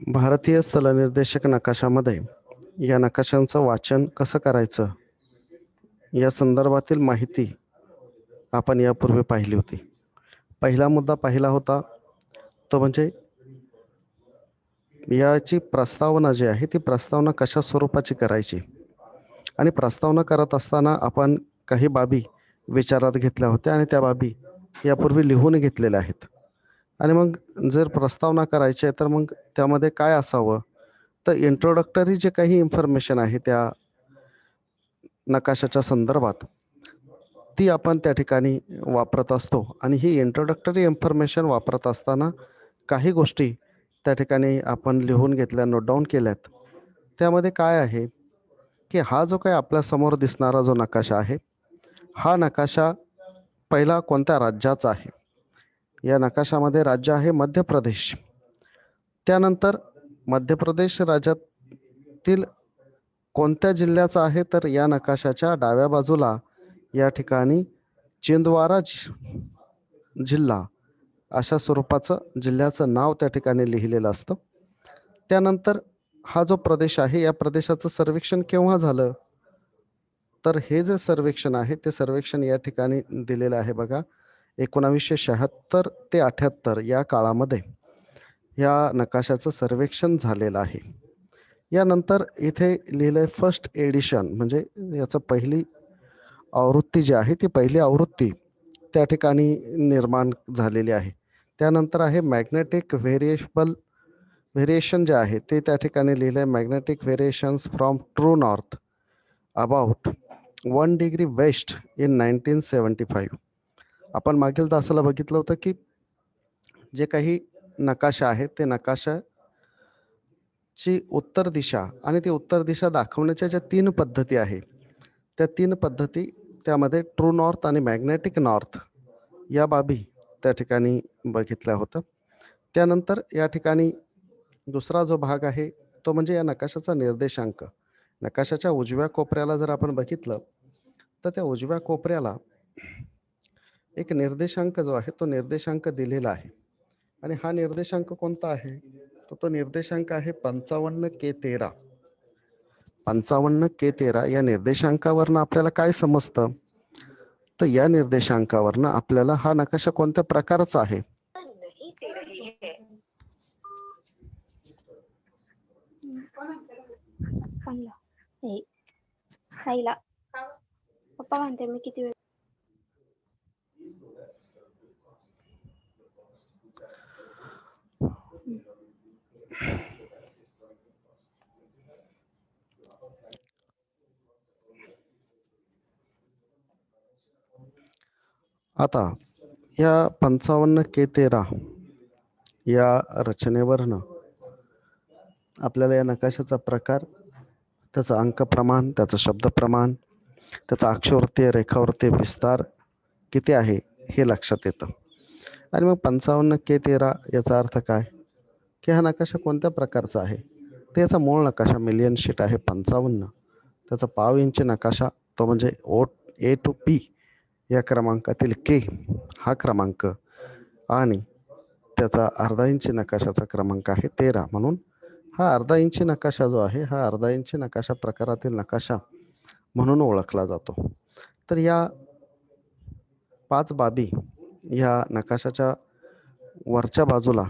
भारतीय स्थलनिर्देशक नकाशामध्ये या नकाशांचं वाचन कसं करायचं? या संदर्भातील माहिती आपण यापूर्वी पाहिली होती. पहिला मुद्दा पाहिला होता तो म्हणजे याची प्रस्तावना जी आहे ती प्रस्तावना कशा स्वरूपाची करायची? आणि प्रस्तावना करत असताना आपण काही बाबी विचारात घेतल्या होत्या आणि त्या बाबी यापूर्वी लिहून घेतलेल्या आहेत. आणि मग जर प्रस्तावना करायची आहे तर मग त्यामध्ये काय असावं? तर इंट्रोडक्टरी जे काही इन्फॉर्मेशन आहे त्या नकाशाच्या संदर्भात ती आपण त्या ठिकाणी वापरत असतो. आणि ही इंट्रोडक्टरी इन्फॉर्मेशन वापरत असताना काही गोष्टी त्या ठिकाणी आपण लिहून घेतल्या नोट डाऊन केल्यात. त्यामध्ये काय आहे की हा जो काही आपल्यासमोर दिसणारा जो नकाशा आहे हा नकाशा पहिला कोणत्या राज्याचा आहे? या नकाशामध्ये राज्य आहे मध्य प्रदेश त्यानंतर मध्य प्रदेश राज्यातील कोणत्या जिल्ह्याचा आहे? तर या नकाशाच्या डाव्या बाजूला या ठिकाणी चिंदवारा जिल्हा अशा स्वरूपाचं जिल्ह्याचं नाव त्या ठिकाणी लिहिलेलं असतं. त्यानंतर हा जो प्रदेश आहे या प्रदेशाचं सर्वेक्षण केव्हा झालं? तर हे जे सर्वेक्षण आहे ते सर्वेक्षण या ठिकाणी दिलेलं आहे बघा. एकोणावीसशे शहात्तर ते अठ्याहत्तर या काळामध्ये या नकाशाचं सर्वेक्षण झालेलं आहे. यानंतर इथे लिहिलं आहे फर्स्ट एडिशन म्हणजे याचं पहिली आवृत्ती जी आहे ती पहिली आवृत्ती त्या ठिकाणी निर्माण झालेली आहे. त्यानंतर आहे मॅग्नेटिक व्हेरिएबल व्हेरिएशन जे आहे ते त्या ठिकाणी लिहिलं आहे magnetic variations from true north about one degree west in nineteen seventy five आपण मागील तासाला बघितलं होतं की जे काही नकाशा आहेत ते नकाशाची उत्तर दिशा आणि ती उत्तर दिशा दाखवण्याच्या ज्या तीन पद्धती आहे त्या तीन पद्धती त्यामध्ये ट्रू नॉर्थ आणि मॅग्नेटिक नॉर्थ या बाबी त्या ठिकाणी बघितल्या होत्या. त्यानंतर या ठिकाणी दुसरा जो भाग आहे तो म्हणजे या नकाशाचा निर्देशांक. नकाशाच्या उजव्या कोपऱ्याला जर आपण बघितलं तर त्या उजव्या कोपऱ्याला एक निर्देशांक जो आहे तो निर्देशांक दिलेला आहे. आणि हा निर्देशांक कोणता आहे? तो तो निर्देशांक आहे पंचावन्न के तेरा. पंचावन्न के तेरा या निर्देशांकावरनं आपल्याला काय समजतं? तर या निर्देशांकावरनं आपल्याला हा नकाशा कोणत्या प्रकारचा आहे? पप्पा म्हणते मी किती वेळ आता या पंचावन्न के तेरा या रचनेवरनं आपल्याला या नकाशाचा प्रकार त्याचं अंक प्रमाण त्याचं शब्द प्रमाण त्याचा अक्षरवृत्ती रेखावृत्तीय विस्तार किती आहे हे लक्षात येतं. आणि मग पंचावन्न के तेरा याचा अर्थ काय? की हा नकाशा कोणत्या प्रकारचा आहे? तर याचा मूळ नकाशा मिलियन शीट आहे पंचावन्न. त्याचा पाव इंच नकाशा तो म्हणजे ओ ए टू पी या क्रमांकातील के हा क्रमांक आणि त्याचा अर्धा इंची नकाशाचा क्रमांक आहे तेरा. म्हणून हा अर्धा इंची नकाशा जो आहे हा अर्धा इंची नकाशा प्रकारातील नकाशा म्हणून ओळखला जातो. तर या पाच बाबी ह्या नकाशाच्या वरच्या बाजूला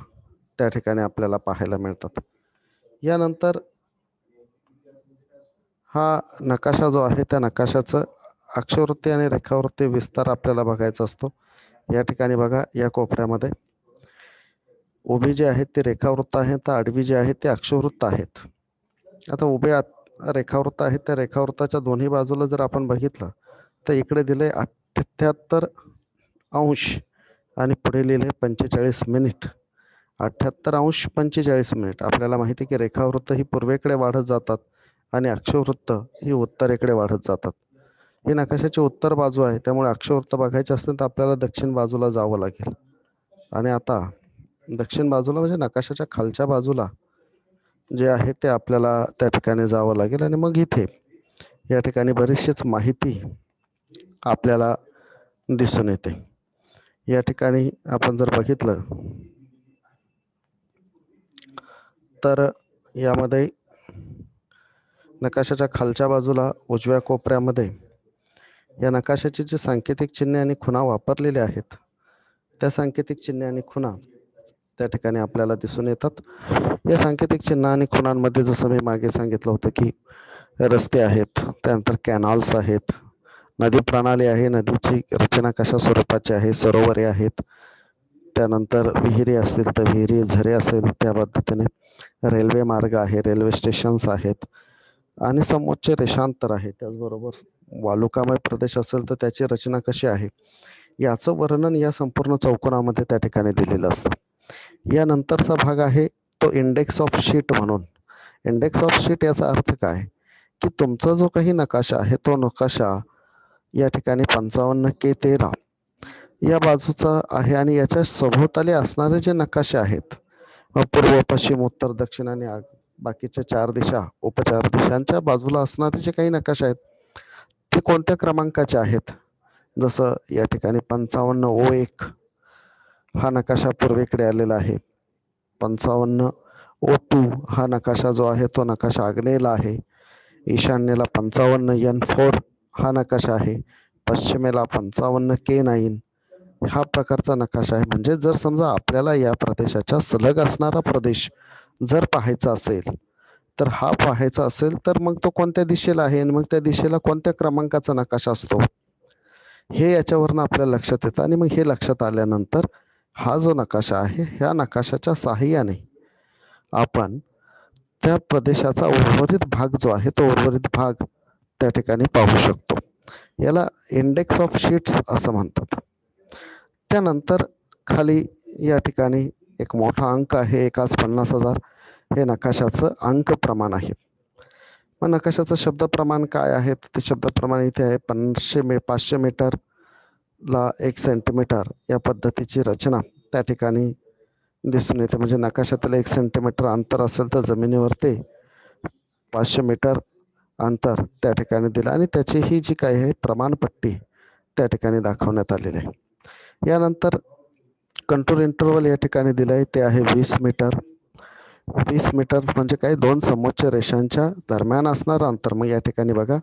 त्या ठिकाणी आपल्याला पाहायला मिळतात. यानंतर हा नकाशा जो आहे त्या नकाशाचं अक्षरवृत्ती आणि रेखावृत्ती विस्तार आपल्याला बघायचा असतो. या ठिकाणी बघा या कोपऱ्यामध्ये. उभी जी आहेत ते रेखावृत्त आहेत तर आडवी जी आहेत ते अक्षवृत्त आहेत. आता उभे आत- रेखावृत्त आहेत त्या रेखावृत्ताच्या दोन्ही बाजूला जर आपण बघितलं तर इकडे दिले अठ्ठ्याहत्तर अंश आणि पुढे लिहिले पंचेचाळीस मिनिट. अठ्ठ्याहत्तर अंश पंचेचाळीस मिनिट. आपल्याला माहिती आहे की रेखावृत्त ही पूर्वेकडे वाढत जातात आणि अक्षवृत्त ही उत्तरेकडे वाढत जातात. ही नकाशाची उत्तर बाजू आहे. त्यामुळे अक्षवृत्त बघायचे असतील तर आपल्याला दक्षिण बाजूला जावं लागेल. आणि आता दक्षिण बाजूला म्हणजे नकाशाच्या खालच्या बाजूला जे आहे ते आपल्याला त्या ठिकाणी जावं लागेल. आणि मग इथे या ठिकाणी बरीचशीच माहिती आपल्याला दिसून येते. या ठिकाणी आपण जर बघितलं तर यामध्ये नकाशाच्या खालच्या बाजूला उजव्या कोपऱ्यामध्ये या नकाशाची जी सांकेतिक चिन्हे आणि खुणा वापरलेल्या आहेत त्या सांकेतिक चिन्हे आणि खुणा त्या ठिकाणी आपल्याला दिसून येतात. या सांकेतिक चिन्ह आणि खुणांमध्ये जसं मी मागे सांगितलं होतं की रस्ते आहेत त्यानंतर कॅनॉल्स आहेत नदी प्रणाली आहे नदीची रचना कशा स्वरूपाची आहे सरोवरे आहेत त्यानंतर विहिरी असतील तर विहिरी झरे असेल त्या पद्धतीने रेल्वे मार्ग आहे रेल्वे स्टेशन्स आहेत आणि समोच्च रेषांतर आहे त्याचबरोबर वालुकामय प्रदेश असेल तर त्याची रचना कशी आहे? याचं वर्णन या संपूर्ण चौकोनामध्ये त्या ठिकाणी दिलेलं असतं. यानंतरचा भाग आहे तो इंडेक्स ऑफ शीट म्हणून. इंडेक्स ऑफ शीट याचा अर्थ काय? की तुमचा जो काही नकाशा आहे तो नकाशा या ठिकाणी पंचावन्न के तेरा. या बाजूचा आहे आणि याच्या सभोवताली असणारे जे नकाशे आहेत पूर्व पश्चिम उत्तर दक्षिण आणि बाकीच्या चार दिशा उपचार दिशांच्या बाजूला असणारे जे काही नकाशे आहेत ते कोणत्या क्रमांकाचे आहेत? जसं या ठिकाणी पंचावन्न ओ एक हा नकाशा पूर्वेकडे आलेला आहे. पंचावन्न ओ टू हा नकाशा जो आहे तो नकाशा आग्नेयला आहे. ईशान्येला पंचावन्न एन फोर हा नकाशा आहे. पश्चिमेला पंचावन्न के नाईन हा प्रकारचा नकाशा आहे. म्हणजे जर समजा आपल्याला या प्रदेशाच्या सलग असणारा प्रदेश जर पाहायचा असेल तर हा पाहायचा असेल तर मग तो कोणत्या दिशेला आहे आणि मग त्या दिशेला कोणत्या क्रमांकाचा नकाशा असतो? हे याच्यावरनं आपल्या लक्षात येतं आणि मग हे लक्षात आल्यानंतर हा जो नकाशा आहे ह्या नकाशाच्या साहाय्याने आपण त्या प्रदेशाचा उर्वरित भाग जो आहे तो उर्वरित भाग त्या ठिकाणी पाहू शकतो. याला इंडेक्स ऑफ शीट्स असं म्हणतात. त्यानंतर खाली या ठिकाणी एक मोठा अंक आहे एकाच पन्नास हजार. हे नकाशाचं अंक प्रमाण आहे. मग नकाशाचं शब्द प्रमाण काय आहे? ते शब्द प्रमाण इथे आहे पन्नासशे मे पाचशे मीटरला एक सेंटीमीटर या पद्धतीची रचना. त्या ठिकाणी दिसून येते. म्हणजे नकाशातील एक सेंटीमीटर अंतर असेल तर जमिनीवर ते पाचशे मीटर अंतर त्या ठिकाणी दिलं. आणि त्याची ही जी काही आहे प्रमाणपट्टी त्या ठिकाणी दाखवण्यात आलेली आहे. यानंतर कंट्रोल इंटरवल या ठिकाणी दिलं आहे ते आहे वीस मीटर. वीस मीटर म्हणजे काय? दोन समोच्च रेषांच्या दरम्यान असणारं अंतर. मग या ठिकाणी बघा.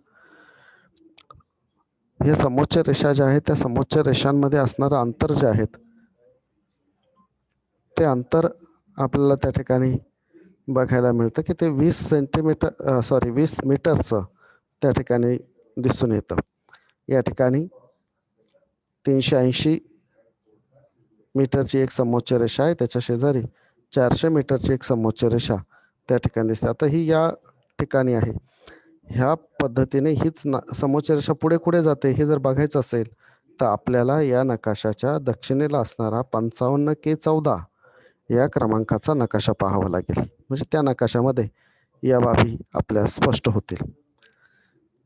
हे समोच्च रेषा ज्या आहेत त्या समोच्च रेषांमध्ये असणारं अंतर जे आहेत ते अंतर आपल्याला त्या ठिकाणी बघायला मिळतं की ते वीस सेंटीमीटर सॉरी वीस मीटरचं त्या ठिकाणी दिसून येतं. या ठिकाणी तीनशे ऐंशी मीटरची एक समोच्च रेषा आहे. त्याच्या शेजारी चारशे मीटरची एक समोच्च रेषा त्या ठिकाणी दिसते. आता ही या ठिकाणी आहे. ह्या पद्धतीने हीच ना समोच्च रेषा पुढे पुढे जाते हे जर बघायचं असेल तर आपल्याला या नकाशाच्या दक्षिणेला असणारा पंचावन्न के चौदा या क्रमांकाचा नकाशा पाहावा लागेल. म्हणजे त्या नकाशामध्ये या बाबी आपल्या स्पष्ट होतील.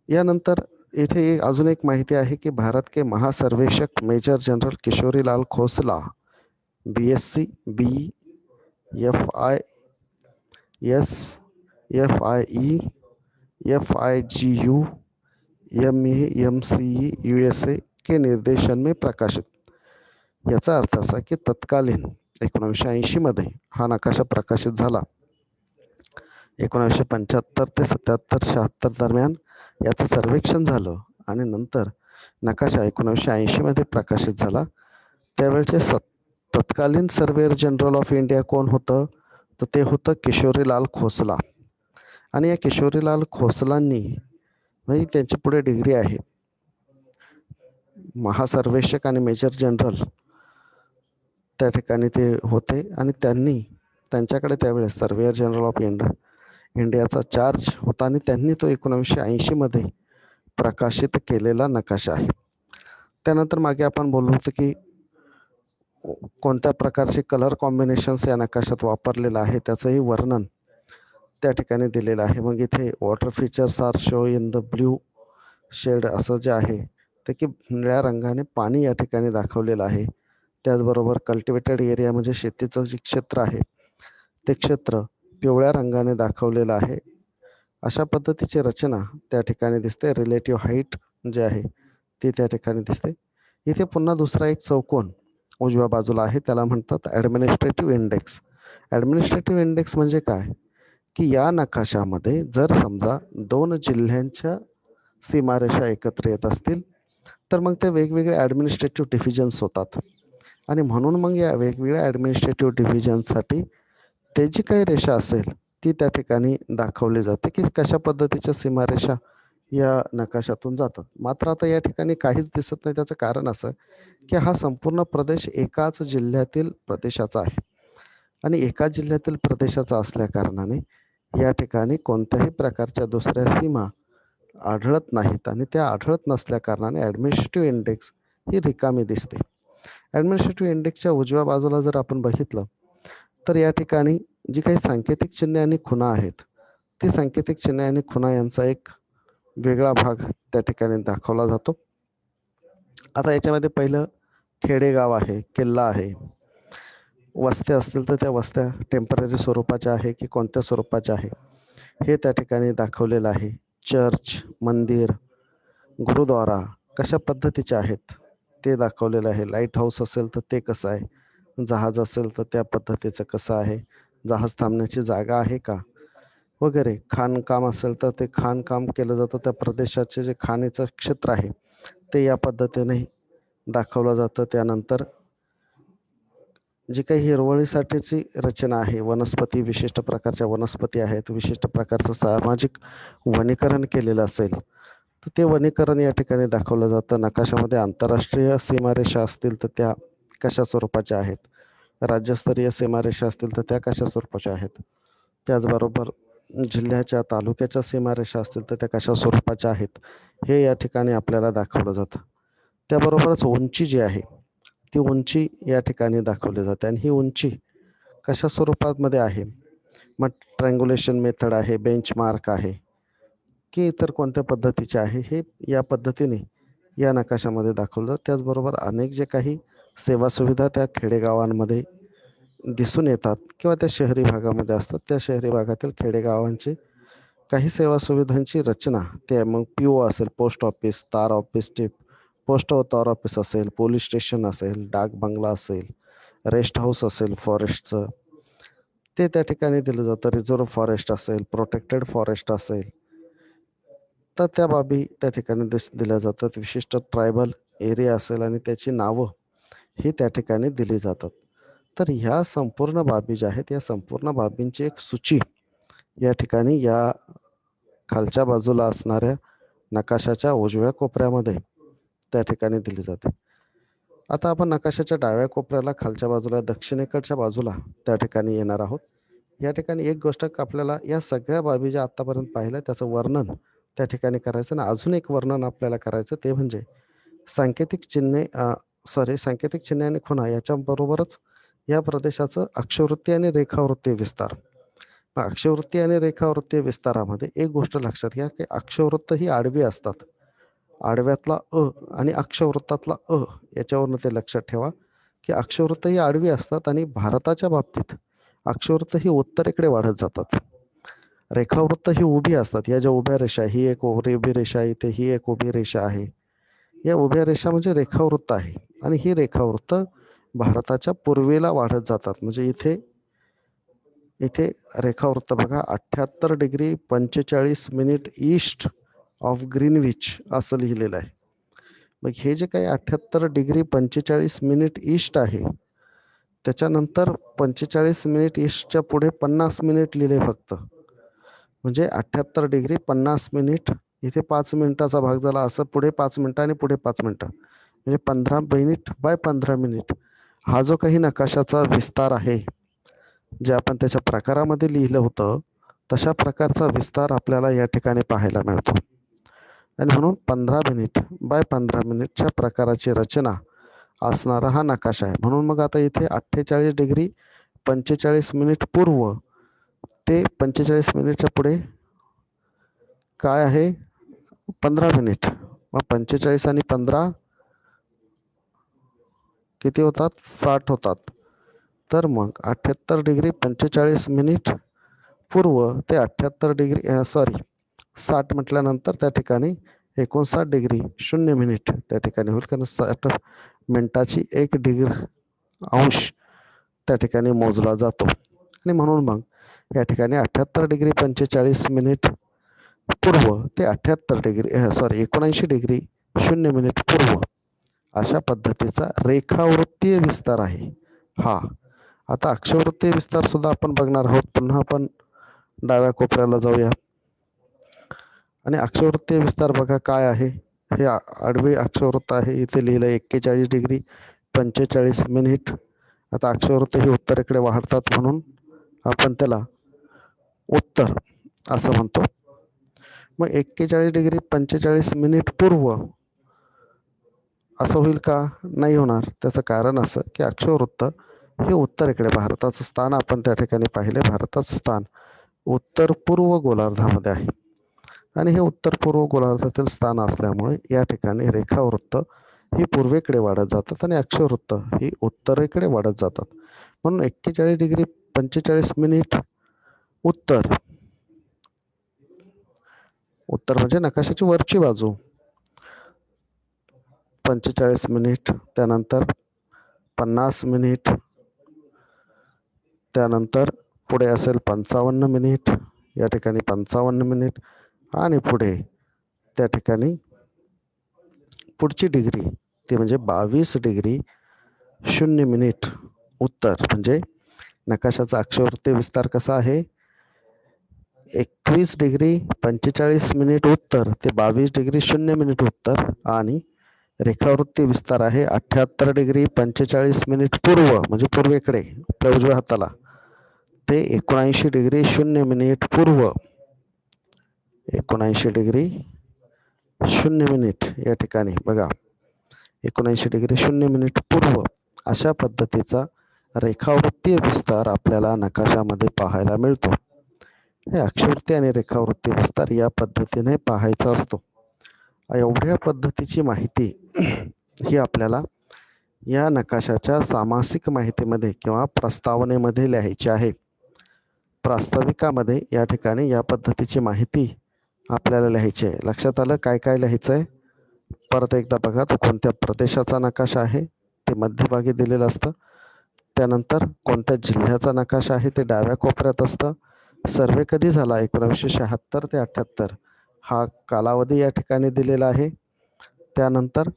यानंतर इथे अजून एक माहिती आहे की भारत के महासर्वेक्षक major general Kishorilal Khosla B S C B F I S F I E F I G U M A M C E U S A के निर्देशन में प्रकाशित. याचा अर्थ असा की तत्कालीन एकोणीसशे ऐंशीमध्ये हा नकाशा प्रकाशित झाला. एकोणीसशे पंच्याहत्तर ते सत्याहत्तर शहात्तर दरम्यान याचं सर्वेक्षण झालं आणि नंतर नकाशा एकोणीसशे ऐंशीमध्ये प्रकाशित झाला. त्यावेळचे सत् तत्कालीन सर्वेअर जनरल ऑफ इंडिया कोण होतं? तर ते होतं किशोरीलाल खोसला. आणि या किशोरीलाल खोसलांनी म्हणजे त्यांची पुढे डिग्री आहे. महासर्वेक्षक आणि मेजर जनरल त्या ठिकाणी ते होते. आणि त्यांनी त्यांच्याकडे त्यावेळेस सर्वेअर जनरल ऑफ इंडिया इंडियाचा चार्ज होता. आणि त्यांनी तो एकोणीसशे ऐंशीमध्ये प्रकाशित केलेला नकाशा आहे. त्यानंतर मागे आपण बोललो होतो की कोणत्या प्रकारचे कलर कॉम्बिनेशन्स या नकाशात वापरलेलं आहे त्याचंही वर्णन त्या ठिकाणी दिलेलं आहे. मग इथे water features are show in the blue shade असं जे आहे ते की निळ्या रंगाने पाणी या ठिकाणी दाखवलेलं आहे. त्याचबरोबर कल्टिवेटेड एरिया म्हणजे शेतीचं जे क्षेत्र आहे ते क्षेत्र पिवळ्या रंगाने दाखवलेलं आहे. अशा पद्धतीची रचना त्या ठिकाणी दिसते. रिलेटिव्ह हाईट जे आहे ती त्या ठिकाणी दिसते. इथे पुन्हा दुसरा एक चौकोन उजव्या बाजूला आहे त्याला म्हणतात ॲडमिनिस्ट्रेटिव्ह इंडेक्स ॲडमिनिस्ट्रेटिव्ह इंडेक्स म्हणजे काय? की या नकाशामध्ये जर समजा दोन जिल्ह्यांच्या सीमारेषा एकत्र येत असतील तर मग ते वेगवेगळे ॲडमिनिस्ट्रेटिव्ह डिव्हिजन्स होतात. आणि म्हणून मग या वेगवेगळ्या ॲडमिनिस्ट्रेटिव्ह डिव्हिजनसाठी ते जी काही रेषा असेल ती त्या ठिकाणी दाखवली जाते की कशा पद्धतीच्या सीमारेषा या नकाशातून जातात. मात्र आता या ठिकाणी काहीच दिसत नाही. त्याचं कारण असं की हा संपूर्ण प्रदेश एकाच जिल्ह्यातील प्रदेशाचा आहे. आणि एका जिल्ह्यातील प्रदेशाचा असल्या कारणाने या ठिकाणी कोणत्याही प्रकारच्या दुसऱ्या सीमा आढळत नाहीत आणि त्या आढळत नसल्या कारणाने ॲडमिनिस्ट्रेटिव्ह इंडेक्स ही रिकामी दिसते. ॲडमिनिस्ट्रेटिव्ह इंडेक्सच्या उजव्या बाजूला जर आपण बघितलं तर या ठिकाणी जी काही सांकेतिक चिन्हे आणि खुणा आहेत ती सांकेतिक चिन्हे आणि खुणा यांचा एक वेगळा भाग त्या ठिकाणी दाखवला जातो. आता याच्यामध्ये पहिलं खेडेगाव आहे किल्ला आहे. वस्त्या असतील तर त्या वस्त्या टेंपररी स्वरूपाच्या आहे की कोणत्या स्वरूपाच्या आहे? हे त्या ठिकाणी दाखवलेलं आहे. चर्च मंदिर गुरुद्वारा कशा पद्धतीचे आहेत? ते दाखवलेलं आहे. लाइट हाऊस असेल तर ते कसं आहे? जहाज असेल तर त्या पद्धतीचं कसं आहे? जहाज थांबण्याची जागा आहे का? वगैरे खाणकाम असेल तर ते खाणकाम केलं जातं. त्या प्रदेशाचे जे खाणीचं क्षेत्र आहे ते या पद्धतीने दाखवलं जातं. त्यानंतर जी काही हिरवळीसाठीची रचना आहे वनस्पती विशिष्ट प्रकारच्या वनस्पती आहेत विशिष्ट प्रकारचं सामाजिक वनीकरण केलेलं असेल तर ते वनीकरण या ठिकाणी दाखवलं जातं. नकाशामध्ये आंतरराष्ट्रीय सीमारेषा असतील तर त्या कशा स्वरूपाच्या आहेत? राज्यस्तरीय सीमारेषा असतील तर त्या कशा स्वरूपाच्या आहेत? त्याचबरोबर जिल्ह्याच्या तालुक्याच्या सीमारेषा असतील तर त्या कशा स्वरूपाच्या आहेत हे या ठिकाणी आपल्याला दाखवलं जातं. त्याबरोबरच उंची जी आहे ती उंची या ठिकाणी दाखवली जाते. आणि ही उंची कशा स्वरूपामध्ये आहे? मग ट्रँग्युलेशन मेथड आहे बेंचमार्क आहे की इतर कोणत्या पद्धतीचे आहे हे या पद्धतीने या नकाशामध्ये दाखवलं जातं. त्याचबरोबर अनेक जे काही सेवा सुविधा त्या खेडेगावांमध्ये दिसून येतात किंवा त्या शहरी भागामध्ये असतात. त्या शहरी भागातील खेडेगावांची काही सेवा सुविधांची रचना ते मग पी ओ असेल पोस्ट ऑफिस तार ऑफिस टिप पोस्ट तार ऑफिस असेल पोलीस स्टेशन असेल डाक बंगला असेल रेस्ट हाऊस असेल फॉरेस्टचं ते त्या ठिकाणी दिलं जातं. रिझर्व्ह फॉरेस्ट असेल प्रोटेक्टेड फॉरेस्ट असेल. तर त्या बाबी त्या ठिकाणी दिस दिल्या जातात. विशिष्ट ट्रायबल एरिया असेल आणि त्याची नावं ही त्या ठिकाणी दिली जातात. तर ह्या संपूर्ण बाबी ज्या आहेत या संपूर्ण बाबींची एक सूची या ठिकाणी या खालच्या बाजूला असणाऱ्या नकाशाच्या उजव्या कोपऱ्यामध्ये त्या ठिकाणी दिली जाते. आता आपण नकाशाच्या डाव्या कोपऱ्याला खालच्या बाजूला दक्षिणेकडच्या बाजूला त्या ठिकाणी येणार आहोत. या ठिकाणी एक गोष्ट आपल्याला या सगळ्या बाबी ज्या आत्तापर्यंत पाहिल्या त्याचं वर्णन त्या ठिकाणी करायचं आणि अजून एक वर्णन आपल्याला करायचं ते म्हणजे सांकेतिक चिन्हे सॉरी सांकेतिक चिन्हे आणि खुणा याच्याबरोबरच या प्रदेशाचं अक्षवृत्ती आणि रेखावृत्ती विस्तार. अक्षवृत्ती आणि रेखावृत्ती विस्तारामध्ये एक गोष्ट लक्षात घ्या की अक्षवृत्त ही आडवी असतात. आडव्यातला अ आणि अक्षवृत्तातला अ याच्यावरनं ते लक्षात ठेवा की अक्षवृत्त ही आडवी असतात आणि भारताच्या बाबतीत अक्षवृत्त ही उत्तरेकडे वाढत जातात. रेखावृत्त ही उभी असतात. या ज्या उभ्या रेषा ही एक उभी रेषा आहे इथे ही एक उभी रेषा आहे. या उभ्या रेषा म्हणजे रेखावृत्त आहे. आणि ही रेखावृत्त भारताच्या पूर्वेला वाढत जातात. म्हणजे इथे इथे रेखावृत्त बघा अठ्ठ्याहत्तर डिग्री पंचेचाळीस मिनिट ईस्ट ऑफ ग्रीनविच असं लिहिलेलं आहे. मग हे जे काही अठ्ठ्याहत्तर डिग्री पंचेचाळीस मिनिट ईस्ट आहे त्याच्यानंतर पंचेचाळीस मिनिट ईस्टच्या पुढे पन्नास मिनिट लिहिले फक्त. म्हणजे अठ्ठ्याहत्तर डिग्री पन्नास मिनिट इथे पाच मिनिटाचा भाग झाला असं पुढे पाच मिनटं आणि पुढे पाच मिनटं. म्हणजे पंधरा मिनिट बाय पंधरा मिनिट हा जो काही नकाशाचा विस्तार आहे जे आपण त्याच्या प्रकारामध्ये लिहिलं होतं तशा प्रकारचा विस्तार आपल्याला या ठिकाणी पाहायला मिळतो. आणि म्हणून पंधरा मिनिट बाय पंधरा मिनिटच्या प्रकाराची रचना असणारा हा नकाशा आहे. म्हणून मग आता इथे अठ्ठेचाळीस डिग्री पंचेचाळीस मिनिट पूर्व ते पंचेचाळीस मिनिटच्या पुढे काय आहे? पंधरा मिनिट. मग पंचेचाळीस आणि पंधरा किती होतात? साठ होतात. तर मग अठ्ठ्याहत्तर डिग्री पंचेचाळीस मिनिट पूर्व ते अठ्ठ्याहत्तर डिग्री सॉरी साठ म्हटल्यानंतर त्या ठिकाणी एकोणसाठ डिग्री शून्य मिनिट त्या ठिकाणी होईल. कारण साठ मिनिटाची एक डिग्री अंश त्या ठिकाणी मोजला जातो. आणि म्हणून मग या ठिकाणी अठ्ठ्याहत्तर डिग्री पंचेचाळीस मिनिट पूर्व ते अठ्ठ्याहत्तर डिग्री सॉरी एकोणऐंशी डिग्री शून्य मिनिट पूर्व अशा पद्धतीचा रेखावृत्तीय विस्तार आहे. हा. आता अक्षवृत्तीय विस्तार सुद्धा आपण बघणार आहोत. पुन्हा आपण डाव्या कोपऱ्याला जाऊया. आणि अक्षवृत्तीय विस्तार बघा काय आहे. हे आडवे अक्षवृत्त आहे. इथे लिहिलं एक्केचाळीस डिग्री पंचेचाळीस मिनिट. आता अक्षवृत्त हे उत्तरेकडे वाढतात म्हणून आपण त्याला उत्तर असं म्हणतो. मग एक्केचाळीस डिग्री पंचेचाळीस मिनिट पूर्व असं होईल का? नाही होणार. त्याचं कारण असं की अक्षवृत्त हे उत्तरेकडे भारताचं स्थान आपण त्या ठिकाणी पाहिले. भारताचं स्थान उत्तर पूर्व गोलार्धामध्ये आहे. आणि हे उत्तर पूर्व गोलार्धातील स्थान असल्यामुळे या ठिकाणी रेखावृत्त ही पूर्वेकडे वाढत जातात आणि अक्षवृत्त ही उत्तरेकडे वाढत जातात. म्हणून एक्केचाळीस डिग्री पंचेचाळीस मिनिट उत्तर. उत्तर म्हणजे नकाशाची वरची बाजू. पंचेचाळीस मिनिट त्यानंतर पन्नास मिनिट त्यानंतर पुढे असेल पंचावन्न मिनिट या ठिकाणी पंचावन्न मिनिट आणि पुढे त्या ठिकाणी पुढची डिग्री ती म्हणजे बावीस डिग्री शून्य मिनिट उत्तर. म्हणजे नकाशाचा अक्षवृत्ती विस्तार कसा आहे? एकवीस डिग्री पंचेचाळीस मिनिट उत्तर ते बावीस डिग्री शून्य मिनिट उत्तर आणि रेखावृत्ती विस्तार आहे. अठ्ठ्याहत्तर डिग्री पंचेचाळीस मिनिट पूर्व म्हणजे पूर्वेकडे आपल्या उजव्या हाताला. ते एकोणऐंशी डिग्री शून्य मिनिट पूर्व. एकोणऐंशी डिग्री शून्य मिनिट या ठिकाणी बघा. एकोणऐंशी डिग्री शून्य मिनिट पूर्व. अशा पद्धतीचा रेखावृत्तीय विस्तार आपल्याला नकाशामध्ये पाहायला मिळतो. हे अक्षवृत्ती आणि रेखावृत्ती विस्तार या पद्धतीने पाहायचा असतो. एवढ्या पद्धतीची माहिती ही आपल्याला या नकाशाच्या सामासिक माहितीमध्ये किंवा प्रस्तावनेमध्ये लिहायची आहे. प्रास्ताविकामध्ये या ठिकाणी या पद्धतीची माहिती आपल्याला लिहायची आहे. लक्षात आलं काय काय लिहायचं आहे परत एकदा बघा तो कोणत्या प्रदेशाचा नकाशा आहे? ते मध्यभागी दिलेलं असतं. त्यानंतर कोणत्या जिल्ह्याचा नकाशा आहे? ते डाव्या कोपऱ्यात असतं. सर्वे कधी झाला? एकोणीसशे शहात्तर ते अठ्ठ्याहत्तर हा कालावधी या ठिकाणी दिलेला आहे. त्यानंतर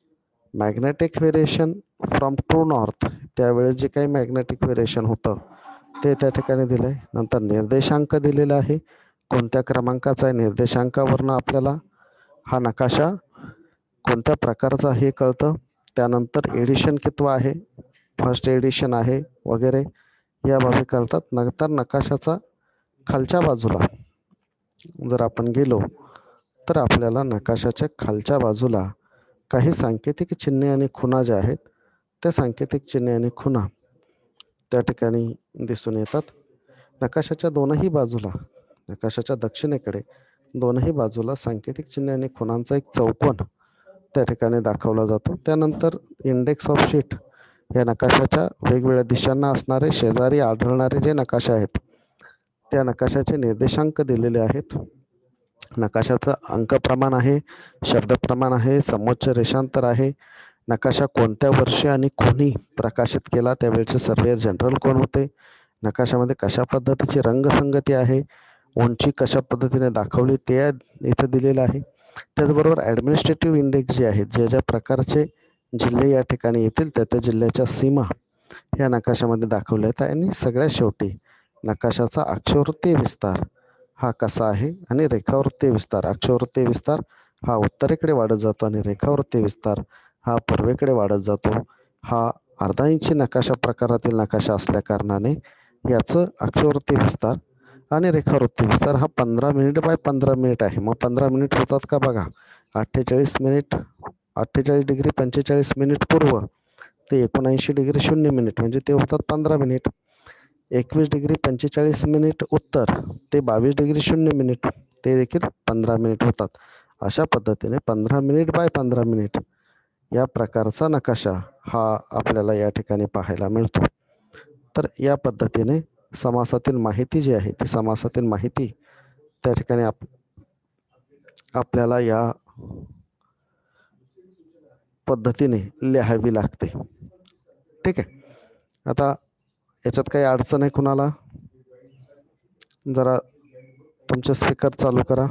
magnetic variation from true north त्यावेळेस जे काही मॅग्नेटिक व्हेरिएशन होतं ते त्या ठिकाणी दिलं आहे नंतर निर्देशांक दिलेला आहे. कोणत्या क्रमांकाचा आहे? निर्देशांकावरनं आपल्याला हा नकाशा कोणत्या प्रकारचा हे कळतं. त्यानंतर एडिशन कितवा आहे? फर्स्ट एडिशन आहे वगैरे या बाबी कळतात. नंतर नकाशाचा खालच्या बाजूला जर आपण गेलो तर आपल्याला नकाशाच्या खालच्या बाजूला काही सांकेतिक चिन्हे आणि खुणा ज्या आहेत त्या सांकेतिक चिन्हे आणि खुणा त्या ठिकाणी दिसून येतात. नकाशाच्या दोनही बाजूला नकाशाच्या दक्षिणेकडे दोनही बाजूला सांकेतिक चिन्हे आणि खुणांचा एक चौकोन त्या ठिकाणी दाखवला जातो. त्यानंतर इंडेक्स ऑफ शीट या नकाशाच्या वेगवेगळ्या दिशांना असणारे शेजारी आढळणारे जे नकाशे आहेत त्या नकाशाचे निर्देशांक दिलेले आहेत. नकाशाचं अंक प्रमाण आहे शब्द प्रमाण आहे समोच्च रेषांतर आहे. नकाशा कोणत्या वर्षी आणि कोणी प्रकाशित केला त्यावेळचे सर्वेअर जनरल कोण होते? नकाशामध्ये कशा पद्धतीची रंगसंगती आहे? उंची कशा पद्धतीने दाखवली ते इथं दिलेलं आहे. त्याचबरोबर ॲडमिनिस्ट्रेटिव्ह इंडेक्स जे आहेत ज्या ज्या प्रकारचे जिल्हे या ठिकाणी येतील त्या त्या जिल्ह्याच्या सीमा या नकाशामध्ये दाखवल्या आहेत. आणि सगळ्यात शेवटी नकाशाचा अक्षरते विस्तार हा कसा आहे आणि रेखावृत्तीय विस्तार अक्षवृत्तीय विस्तार हा उत्तरेकडे वाढत जातो आणि रेखावृत्तीय विस्तार हा पूर्वेकडे वाढत जातो. हा अर्धा इंची नकाशा प्रकारातील नकाशा असल्या कारणाने याचं अक्षवृत्ती विस्तार आणि रेखावृत्ती विस्तार हा पंधरा मिनिट बाय पंधरा मिनिट आहे. मग पंधरा मिनिट होतात का बघा? अठ्ठेचाळीस मिनिट अठ्ठेचाळीस डिग्री पंचेचाळीस मिनिट पूर्व ते एकोणऐंशी डिग्री शून्य मिनिट म्हणजे ते होतात पंधरा मिनिट. एकवीस डिग्री पंचेचाळीस मिनिट उत्तर ते बावीस डिग्री शून्य मिनिट ते देखील पंधरा मिनिट होतात. अशा पद्धतीने पंधरा मिनिट बाय पंधरा मिनिट या प्रकारचा नकाशा हा आपल्याला या ठिकाणी पाहायला मिळतो. तर या पद्धतीने समासातील माहिती जी आहे ती समासातील माहिती त्या ठिकाणी आप आपल्याला या पद्धतीने लिहावी लागते. ठीक आहे? आता याच्यात काही अडचण आहे कुणाला? जरा तुमचे स्पीकर चालू करा.